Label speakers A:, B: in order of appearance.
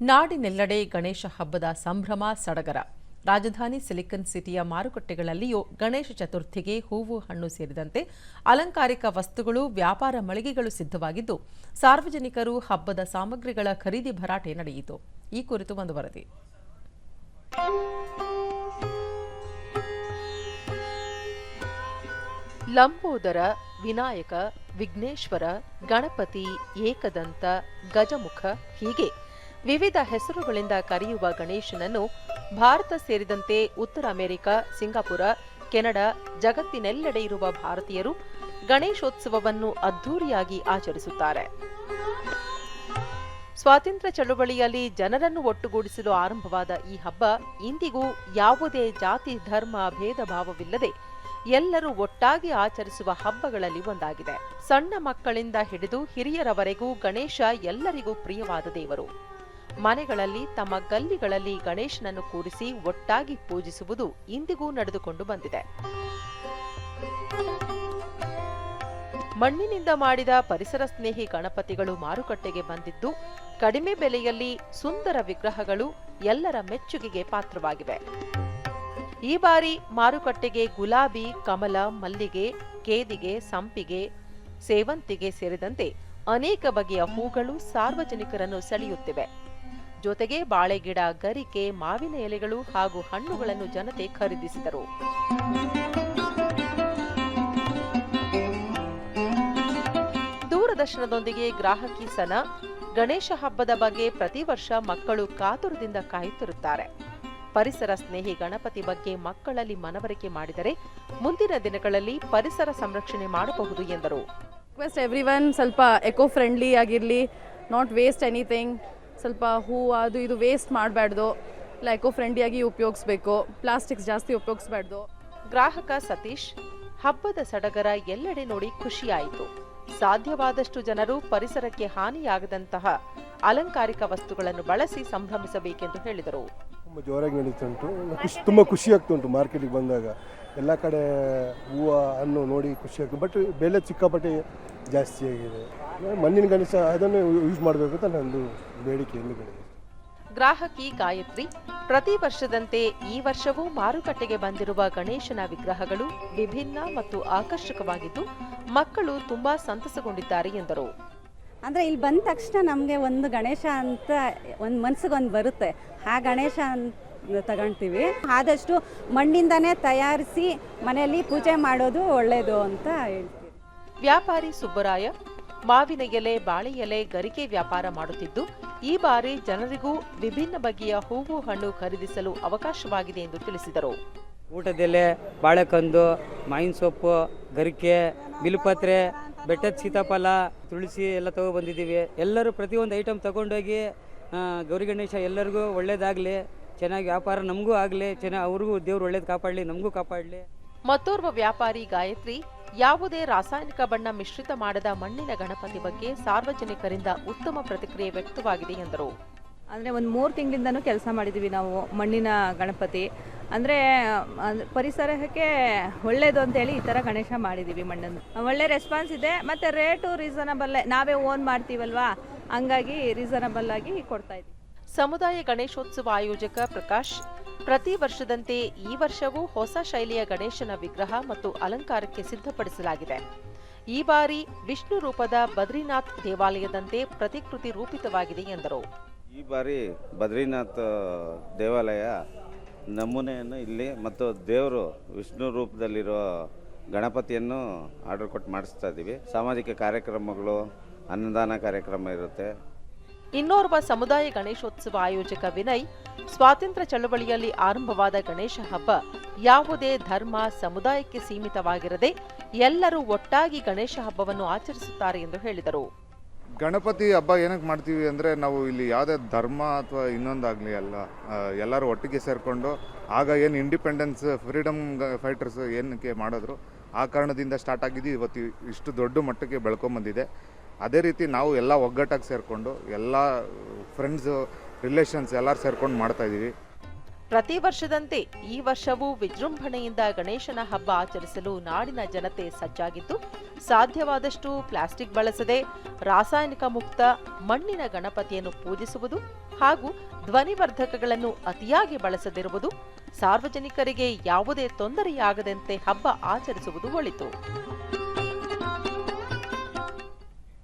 A: ನಾಡಿನೆಲ್ಲೆಡೆ ಗಣೇಶ ಹಬ್ಬದ ಸಂಭ್ರಮ ಸಡಗರ. ರಾಜಧಾನಿ ಸಿಲಿಕನ್ ಸಿಟಿಯ ಮಾರುಕಟ್ಟೆಗಳಲ್ಲಿಯೂ ಗಣೇಶ ಚತುರ್ಥಿಗೆ ಹೂವು, ಹಣ್ಣು ಸೇರಿದಂತೆ ಅಲಂಕಾರಿಕ ವಸ್ತುಗಳು, ವ್ಯಾಪಾರ ಮಳಿಗೆಗಳು ಸಿದ್ಧವಾಗಿದ್ದು, ಸಾರ್ವಜನಿಕರು ಹಬ್ಬದ ಸಾಮಗ್ರಿಗಳ ಖರೀದಿ ಭರಾಟೆ ನಡೆಯಿತು. ಈ ಕುರಿತು ಒಂದು ವರದಿ. ಲಂಬೋದರ ವಿನಾಯಕ, ವಿಘ್ನೇಶ್ವರ, ಗಣಪತಿ, ಏಕದಂತ, ಗಜಮುಖ ಹೀಗೆ ವಿವಿಧ ಹೆಸರುಗಳಿಂದ ಕರೆಯುವ ಗಣೇಶನನ್ನು ಭಾರತ ಸೇರಿದಂತೆ ಉತ್ತರ ಅಮೆರಿಕ, ಸಿಂಗಾಪುರ, ಕೆನಡಾ ಜಗತ್ತಿನೆಲ್ಲೆಡೆ ಇರುವ ಭಾರತೀಯರು ಗಣೇಶೋತ್ಸವವನ್ನು ಅದ್ಧೂರಿಯಾಗಿ ಆಚರಿಸುತ್ತಾರೆ. ಸ್ವಾತಂತ್ರ್ಯ ಚಳುವಳಿಯಲ್ಲಿ ಜನರನ್ನು ಒಟ್ಟುಗೂಡಿಸಲು ಆರಂಭವಾದ ಈ ಹಬ್ಬ ಇಂದಿಗೂ ಯಾವುದೇ ಜಾತಿ, ಧರ್ಮ, ಭೇದ ಭಾವವಿಲ್ಲದೆ ಎಲ್ಲರೂ ಒಟ್ಟಾಗಿ ಆಚರಿಸುವ ಹಬ್ಬಗಳಲ್ಲಿ ಒಂದಾಗಿದೆ. ಸಣ್ಣ ಮಕ್ಕಳಿಂದ ಹಿಡಿದು ಹಿರಿಯರವರೆಗೂ ಗಣೇಶ ಎಲ್ಲರಿಗೂ ಪ್ರಿಯವಾದ ದೇವರು. ಮನೆಗಳಲ್ಲಿ ತಮ್ಮ ಗಲ್ಲಿಗಳಲ್ಲಿ ಗಣೇಶನನ್ನು ಕೂರಿಸಿ ಒಟ್ಟಾಗಿ ಪೂಜಿಸುವುದು ಇಂದಿಗೂ ನಡೆದುಕೊಂಡು ಬಂದಿದೆ. ಮಣ್ಣಿನಿಂದ ಮಾಡಿದ ಪರಿಸರ ಸ್ನೇಹಿ ಗಣಪತಿಗಳು ಮಾರುಕಟ್ಟೆಗೆ ಬಂದಿದ್ದು, ಕಡಿಮೆ ಬೆಲೆಯಲ್ಲಿ ಸುಂದರ ವಿಗ್ರಹಗಳು ಎಲ್ಲರ ಮೆಚ್ಚುಗೆಗೆ ಪಾತ್ರವಾಗಿವೆ. ಈ ಬಾರಿ ಮಾರುಕಟ್ಟೆಗೆ ಗುಲಾಬಿ, ಕಮಲ, ಮಲ್ಲಿಗೆ, ಕೇದಿಗೆ, ಸಂಪಿಗೆ, ಸೇವಂತಿಗೆ ಸೇರಿದಂತೆ ಅನೇಕ ಬಗೆಯ ಹೂಗಳು ಸಾರ್ವಜನಿಕರನ್ನು ಸೆಳೆಯುತ್ತಿವೆ. ಜೊತೆಗೆ ಬಾಳೆಗಿಡ, ಗರಿಕೆ, ಮಾವಿನ ಎಲೆಗಳು ಹಾಗೂ ಹಣ್ಣುಗಳನ್ನು ಜನತೆ ಖರೀದಿಸಿದರು. ದೂರದರ್ಶನದೊಂದಿಗೆ ಗ್ರಾಹಕಿ ಸನ, ಗಣೇಶ ಹಬ್ಬದ ಬಗ್ಗೆ ಪ್ರತಿ ವರ್ಷ ಮಕ್ಕಳು ಕಾತುರದಿಂದ ಕಾಯುತ್ತಿರುತ್ತಾರೆ. ಪರಿಸರ ಸ್ನೇಹಿ ಗಣಪತಿ ಬಗ್ಗೆ ಮಕ್ಕಳಲ್ಲಿ ಮನವರಿಕೆ ಮಾಡಿದರೆ ಮುಂದಿನ ದಿನಗಳಲ್ಲಿ ಪರಿಸರ ಸಂರಕ್ಷಣೆ ಮಾಡಬಹುದು ಎಂದರು.
B: ರಿಕ್ವೆಸ್ಟ್ ಎವ್ರಿ ಒನ್ ಸ್ವಲ್ಪ ಎಕೋ ಫ್ರೆಂಡ್ಲಿ ಆಗಿರಲಿ ನಾಟ್ ವೇಸ್ಟ್ ಎನಿಥಿಂಗ್ ಸ್ವಲ್ಪ ಹೂವು ಅದು ಇದು ವೇಸ್ಟ್ ಮಾಡಬಾರ್ದು. ಇಲ್ಲ ಎಕೋ ಫ್ರೆಂಡ್ಲಿಯಾಗಿ ಉಪಯೋಗಿಸ್ಬೇಕು. ಪ್ಲಾಸ್ಟಿಕ್ಸ್ ಜಾಸ್ತಿ ಉಪಯೋಗಿಸ್ಬಾರ್ದು.
A: ಗ್ರಾಹಕ ಸತೀಶ್ ಹಬ್ಬದ ಸಡಗರ ಎಲ್ಲೆಡೆ ನೋಡಿ ಖುಷಿಯಾಯಿತು. ಸಾಧ್ಯವಾದಷ್ಟು ಜನರು ಪರಿಸರಕ್ಕೆ ಹಾನಿಯಾಗದಂತಹ ಅಲಂಕಾರಿಕ ವಸ್ತುಗಳನ್ನು ಬಳಸಿ ಸಂಭ್ರಮಿಸಬೇಕೆಂದು ಹೇಳಿದರು.
C: ತುಂಬ ಜೋರಾಗಿ ನಡೀತುಂಟು. ಖುಷಿ ತುಂಬ ಖುಷಿ ಆಗ್ತುಂಟು ಮಾರ್ಕೆಟಿಗೆ ಬಂದಾಗ. ಎಲ್ಲ ಕಡೆ ಹೂವು ಹಣ್ಣು ನೋಡಿ ಖುಷಿ ಆಗ್ತದೆ ಬಟ್ ಬೆಲೆ ಸಿಕ್ಕಾಪಟ್ಟೆ ಜಾಸ್ತಿ ಆಗಿದೆ ಮಣ್ಣಿನ ಗಣೇಶ ಅದನ್ನು ಯೂಸ್ ಮಾಡಬೇಕು ಅಂತ ನಂದು ಬೇಡಿಕೆ ಹಿಂದುಗಡೆ
A: ಗ್ರಾಹಕಿ ಗಾಯತ್ರಿ ಪ್ರತಿ ವರ್ಷದಂತೆ ಈ ವರ್ಷವೂ ಮಾರುಕಟ್ಟೆಗೆ ಬಂದಿರುವ ಗಣೇಶನ ವಿಗ್ರಹಗಳು ವಿಭಿನ್ನ ಮತ್ತು ಆಕರ್ಷಕವಾಗಿದ್ದು ಮಕ್ಕಳು ತುಂಬಾ ಸಂತಸಗೊಂಡಿದ್ದಾರೆ ಎಂದರು.
D: ಅಂದರೆ ಇಲ್ಲಿ ಬಂದ ತಕ್ಷಣ ನಮಗೆ ಒಂದು ಗಣೇಶ ಅಂತ ಒಂದು ಮನ್ಸಿಗೆ ಒಂದು ಬರುತ್ತೆ. ಆ ಗಣೇಶ ಅಂತ ತಗೊಳ್ತೀವಿ ಆದಷ್ಟು ಮಣ್ಣಿಂದನೇ ತಯಾರಿಸಿ ಮನೆಯಲ್ಲಿ ಪೂಜೆ ಮಾಡೋದು ಒಳ್ಳೆಯದು ಅಂತ ಹೇಳ್ತೀವಿ.
A: ವ್ಯಾಪಾರಿ ಸುಬ್ಬರಾಯ ಮಾವಿನ ಎಲೆ ಬಾಳೆ ಎಲೆ ಗರಿಕೆ ವ್ಯಾಪಾರ ಮಾಡುತ್ತಿದ್ದು ಈ ಬಾರಿ ಜನರಿಗೂ ವಿಭಿನ್ನ ಬಗೆಯ ಹೂವು ಹಣ್ಣು ಖರೀದಿಸಲು ಅವಕಾಶವಾಗಿದೆ ಎಂದು ತಿಳಿಸಿದರು.
E: ಊಟದೆಲೆ ಬಾಳೆಕಂದು ಮಾವಿನ ಸೊಪ್ಪು ಗರಿಕೆ ಬಿಲ್ಪತ್ರೆ ಬೆಟ್ಟದ ಸೀತಾಫಲ ತುಳಸಿ ಎಲ್ಲ ತಗೊಬಂದಿದ್ದೀವಿ ಎಲ್ಲರೂ ಪ್ರತಿಯೊಂದು ಐಟಮ್ ತಗೊಂಡೋಗಿ ಗೌರಿ ಗಣೇಶ ಎಲ್ಲರಿಗೂ ಒಳ್ಳೇದಾಗಲಿ ಚೆನ್ನಾಗಿ ವ್ಯಾಪಾರ ನಮಗೂ ಆಗಲಿ ಚೆನ್ನಾಗಿ ಅವ್ರಿಗೂ ದೇವ್ರು ಒಳ್ಳೇದು ಕಾಪಾಡಲಿ ನಮಗೂ ಕಾಪಾಡಲಿ.
A: ಮತ್ತೋರ್ವ ವ್ಯಾಪಾರಿ ಗಾಯತ್ರಿ ಯಾವುದೇ ರಾಸಾಯನಿಕ ಬಣ್ಣ ಮಿಶ್ರಿತ ಮಾಡದ ಮಣ್ಣಿನ ಗಣಪತಿ ಬಗ್ಗೆ ಸಾರ್ವಜನಿಕರಿಂದ ಉತ್ತಮ ಪ್ರತಿಕ್ರಿಯೆ ವ್ಯಕ್ತವಾಗಿದೆ ಎಂದರು.
F: ಅಂದರೆ ಒಂದು ಮೂರು ತಿಂಗಳಿಂದನೂ ಕೆಲಸ ಮಾಡಿದ್ದೀವಿ ನಾವು ಮಣ್ಣಿನ ಗಣಪತಿ. ಅಂದರೆ ಪರಿಸರಕ್ಕೆ ಒಳ್ಳೇದು ಅಂತೇಳಿ ಈ ಥರ ಗಣೇಶ ಮಾಡಿದ್ದೀವಿ ಮಣ್ಣನ್ನು. ಒಳ್ಳೆ ರೆಸ್ಪಾನ್ಸ್ ಇದೆ, ಮತ್ತು ರೇಟು ರೀಸನಬಲ್ಲೇ ನಾವೇ ಓನ್ ಮಾಡ್ತೀವಲ್ವಾ? ಹಂಗಾಗಿ ರೀಸನಬಲ್ ಆಗಿ ಕೊಡ್ತಾ ಇದ್ದೀವಿ.
A: ಸಮುದಾಯ ಗಣೇಶೋತ್ಸವ ಆಯೋಜಕ ಪ್ರಕಾಶ್, ಪ್ರತಿ ವರ್ಷದಂತೆ ಈ ವರ್ಷವೂ ಹೊಸ ಶೈಲಿಯ ಗಣೇಶನ ವಿಗ್ರಹ ಮತ್ತು ಅಲಂಕಾರಕ್ಕೆ ಸಿದ್ಧಪಡಿಸಲಾಗಿದೆ. ಈ ಬಾರಿ ವಿಷ್ಣು ರೂಪದ ಬದ್ರಿನಾಥ್ ದೇವಾಲಯದಂತೆ ಪ್ರತಿಕೃತಿ ರೂಪಿತವಾಗಿದೆ ಎಂದರು.
G: ಈ ಬಾರಿ ಬದ್ರಿನಾಥ್ ದೇವಾಲಯ ನಮೂನೆಯನ್ನು ಇಲ್ಲಿ ಮತ್ತು ದೇವರು ವಿಷ್ಣು ರೂಪದಲ್ಲಿರೋ ಗಣಪತಿಯನ್ನು ಆರ್ಡರ್ ಕೊಟ್ಟು ಮಾಡಿಸ್ತಾ ಇದ್ದೀವಿ. ಸಾಮಾಜಿಕ ಕಾರ್ಯಕ್ರಮಗಳು, ಅನ್ನದಾನ ಕಾರ್ಯಕ್ರಮ ಇರುತ್ತೆ.
A: ಇನ್ನೋರ್ವ ಸಮುದಾಯ ಗಣೇಶೋತ್ಸವ ಆಯೋಜಕ ವಿನಯ್, ಸ್ವಾತಂತ್ರ್ಯ ಚಳವಳಿಯಲ್ಲಿ ಆರಂಭವಾದ ಗಣೇಶ ಹಬ್ಬ ಯಾವುದೇ ಧರ್ಮ, ಸಮುದಾಯಕ್ಕೆ ಸೀಮಿತವಾಗಿರದೆ ಎಲ್ಲರೂ ಒಟ್ಟಾಗಿ ಗಣೇಶ ಹಬ್ಬವನ್ನು ಆಚರಿಸುತ್ತಾರೆ ಎಂದು ಹೇಳಿದರು.
H: ಗಣಪತಿ ಹಬ್ಬ ಏನಕ್ಕೆ ಮಾಡ್ತೀವಿ ಅಂದರೆ ನಾವು ಇಲ್ಲಿ ಯಾವುದೇ ಧರ್ಮ ಅಥವಾ ಇನ್ನೊಂದಾಗಲಿ ಅಲ್ಲ ಎಲ್ಲರೂ ಒಟ್ಟಿಗೆ ಸೇರಿಕೊಂಡು ಆಗ ಏನು ಇಂಡಿಪೆಂಡೆನ್ಸ್ ಫ್ರೀಡಮ್ ಫೈಟರ್ಸ್ ಏನಕ್ಕೆ ಮಾಡಿದ್ರು, ಆ ಕಾರಣದಿಂದ ಸ್ಟಾರ್ಟ್ ಆಗಿದ್ದು ಇವತ್ತು ಇಷ್ಟು ದೊಡ್ಡ ಮಟ್ಟಕ್ಕೆ ಬೆಳ್ಕೊಂಬಂದಿದೆ. ಅದೇ ರೀತಿ ನಾವು ಎಲ್ಲ ಒಗ್ಗಟ್ಟಾಗಿ ಸೇರಿಕೊಂಡು ಎಲ್ಲ ಫ್ರೆಂಡ್ಸು ರಿಲೇಷನ್ಸ್ ಎಲ್ಲರೂ ಸೇರ್ಕೊಂಡು ಮಾಡ್ತಾಯಿದ್ದೀವಿ
A: ಪ್ರತಿ ವರ್ಷದಂತೆ ಈ ವರ್ಷವೂ ವಿಜೃಂಭಣೆಯಿಂದ ಗಣೇಶನ ಹಬ್ಬ ಆಚರಿಸಲು ನಾಡಿನ ಜನತೆ ಸಜ್ಜಾಗಿದ್ದು, ಸಾಧ್ಯವಾದಷ್ಟು ಪ್ಲಾಸ್ಟಿಕ್ ಬಳಸದೆ ರಾಸಾಯನಿಕ ಮುಕ್ತ ಮಣ್ಣಿನ ಗಣಪತಿಯನ್ನು ಪೂಜಿಸುವುದು ಹಾಗೂ ಧ್ವನಿವರ್ಧಕಗಳನ್ನು ಅತಿಯಾಗಿ ಬಳಸದಿರುವುದು ಸಾರ್ವಜನಿಕರಿಗೆ ಯಾವುದೇ ತೊಂದರೆಯಾಗದಂತೆ ಹಬ್ಬ ಆಚರಿಸುವುದು ಒಳಿತು.